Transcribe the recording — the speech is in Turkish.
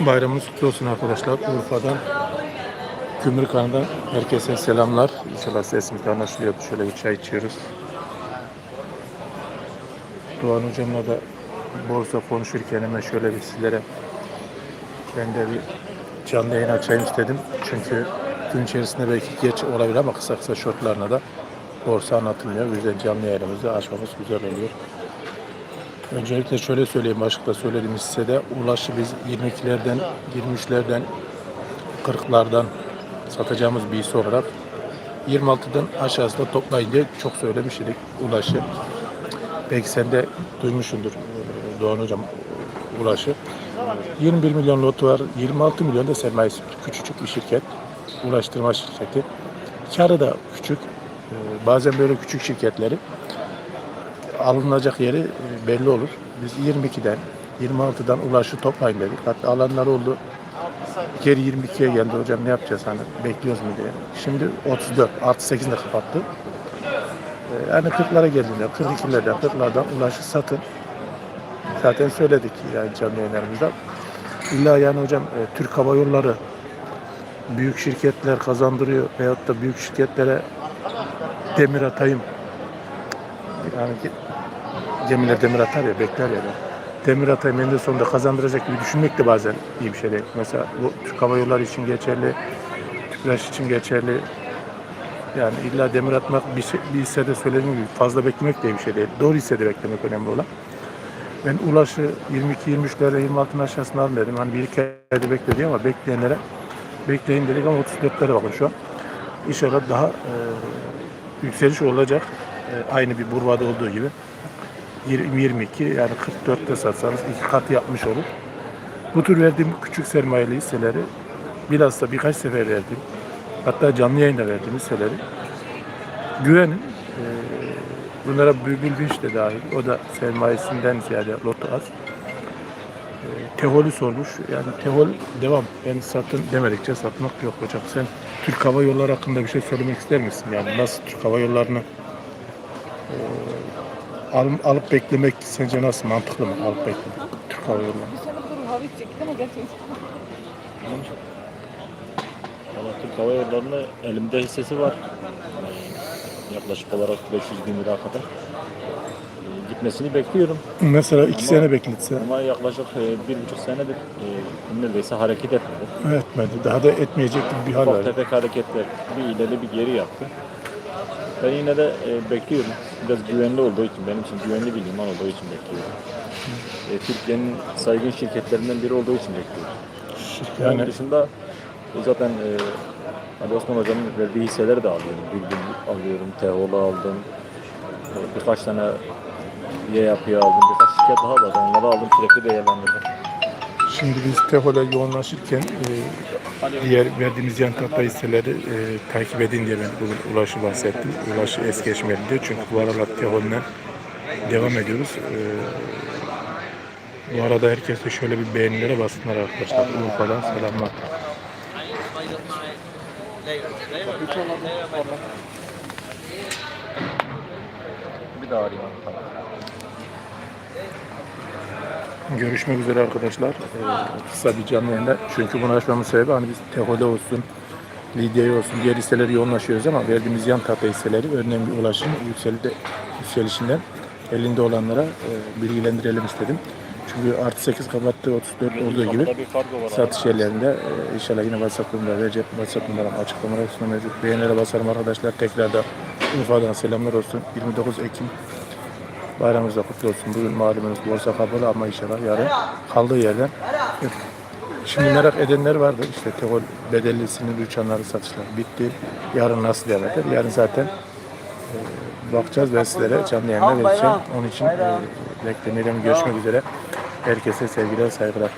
Bayramınız kutlu olsun arkadaşlar. Urfa'dan, Gümrükhan'dan herkese selamlar. İnşallah sesimiz anlaşılıyordu. Şöyle bir çay içiyoruz. Doğan hocamla da borsa konuşurken hemen şöyle bir sizlere ben de bir canlı yayın açayım istedim. Çünkü gün içerisinde belki geç olabilir ama kısa kısa shortlarına da borsa anlatılmıyor. O yüzden canlı yayınımızı açmamız güzel oluyor. Öncelikle şöyle söyleyeyim, başlıkta söylediğimiz hissede Ulaş'ı biz 22'lerden, 23'lerden, 40'lardan satacağımız bir hisse olarak 26'dan aşağısında toplayın diye çok söylemiştik Ulaş'ı. Belki sen de duymuşsundur Doğan Hocam Ulaş'ı. 21 milyon lotu var, 26 milyon da sermayesi. Küçücük bir şirket, ulaştırma şirketi. Karı da küçük. E, Bazen böyle küçük şirketleri alınacak yeri e, belli olur. Biz 22'den, 26'dan ulaşı toplayın dedik. Hatta alanlar oldu. Geri 22'ye geldi hocam ne yapacağız hani bekliyoruz mu diye. Şimdi 34, artı 8'de kapattı. E, Yani 40'lara geldiğinde, 42'lerden, 40'lardan ulaşı satın. Zaten söyledik yani canlı yayınlarımızda. İlla yani hocam e, Türk Hava Yolları büyük şirketler kazandırıyor veyahut da büyük şirketlere demir atayım yani gemiler demir atar ya bekler ya da. Demir atayım eninde sonunda kazandıracak gibi düşünmek de bazen iyi bir şey değil. Mesela bu Türk Hava Yolları için geçerli, Tüpraş için geçerli. Yani illa demir atmak bir, şey, bir hissede söylediğim gibi fazla beklemek de iyi bir şey değil. Doğru hissede beklemek önemli olan. Ben Ulaş'ı 22-23'lere 26'ın aşağısına alın dedim. Hani bir iki ayda bekledi ama bekleyenlere bekleyin dedik ama 34'lere bakın şu an. İnşallah daha e, yükseliş olacak. E, aynı bir Burva'da olduğu gibi. 20, 22 yani 44'te satsanız iki katı yapmış olur. Bu tür verdiğim küçük sermayeli hisseleri bilhassa birkaç sefer verdim. Hatta canlı yayında verdiğim hisseleri güvenin. E, bunlara Bülbül Binç de dahil. O da sermayesinden ziyade lotu az. E, Tehol'ü sormuş. Yani Tehol devam. Ben satın demedikçe satmak yok hocam. Sen Türk Hava Yolları hakkında bir şey söylemek ister misin? Yani nasıl Türk Hava Yolları'nı e, al- alıp beklemek sence nasıl? Mantıklı mı alıp beklemek Türk Hava Yolları? Dışarı dur hava içecekti ama gerçekten. Valla Türk Hava Yolları'nın elimde hissesi var. Yaklaşık olarak 500 bin lira kadar. Ee, Gitmesini bekliyorum. Mesela iki Ama- sene bekletse Ama yaklaşık e, bir buçuk senedir e, neredeyse hareket etmedi. etmedi. Daha da etmeyecek gibi bir hal Ufak var. tefek hareketler bir ileri bir geri yaptı. Ben yine de e, bekliyorum. Biraz güvenli olduğu için, benim için güvenli bir liman olduğu için bekliyorum. E, Türkiye'nin saygın şirketlerinden biri olduğu için bekliyorum. Onun Yani dışında e, zaten e, Ali Osman Hocam'ın verdiği hisseleri de alıyorum. Bülbül alıyorum, Teola aldım. E, birkaç tane Y yapıya aldım. Birkaç şirket daha vardı. Onları aldım sürekli değerlendirdim. Şimdi biz Tehol'e yoğunlaşırken e, diğer verdiğimiz yan tahta hisseleri e, takip edin diye ben bugün Ulaş'ı bahsettim. Ulaş es geçmedi diye. Çünkü bu aralar Tehol'le devam ediyoruz. E, bu arada herkes de şöyle bir beğenilere bassınlar arkadaşlar. Urfa'dan selamlar. Bir daha arayayım. Görüşmek üzere arkadaşlar. Ee, kısa bir canlı yayında. Çünkü bunu açmamın sebebi hani biz Teho'da olsun, Lidya'ya olsun diğer hisseleri yoğunlaşıyoruz ama verdiğimiz yan tahta hisseleri önemli ulaşım yükseli- yükselişinden elinde olanlara e, bilgilendirelim istedim. Çünkü artı 8 kapattı 34 olduğu gibi satış yerlerinde e, inşallah yine WhatsApp numara verecek. WhatsApp numaram açıklamalar kısmında mevcut. Beğenilere basarım arkadaşlar. Tekrar da Urfa'dan selamlar olsun. 29 Ekim Bayramınız da kutlu olsun. Bugün malumunuz borsa kapalı ama inşallah yarın kaldığı yerden. Şimdi merak edenler vardı. İşte Teol bedellisinin uçanları satışlar bitti. Yarın nasıl devam eder? Yarın zaten e, bakacağız ve sizlere canlı yayında vereceğim. Onun için e, beklemeyle görüşmek üzere. Herkese sevgiler, saygılar.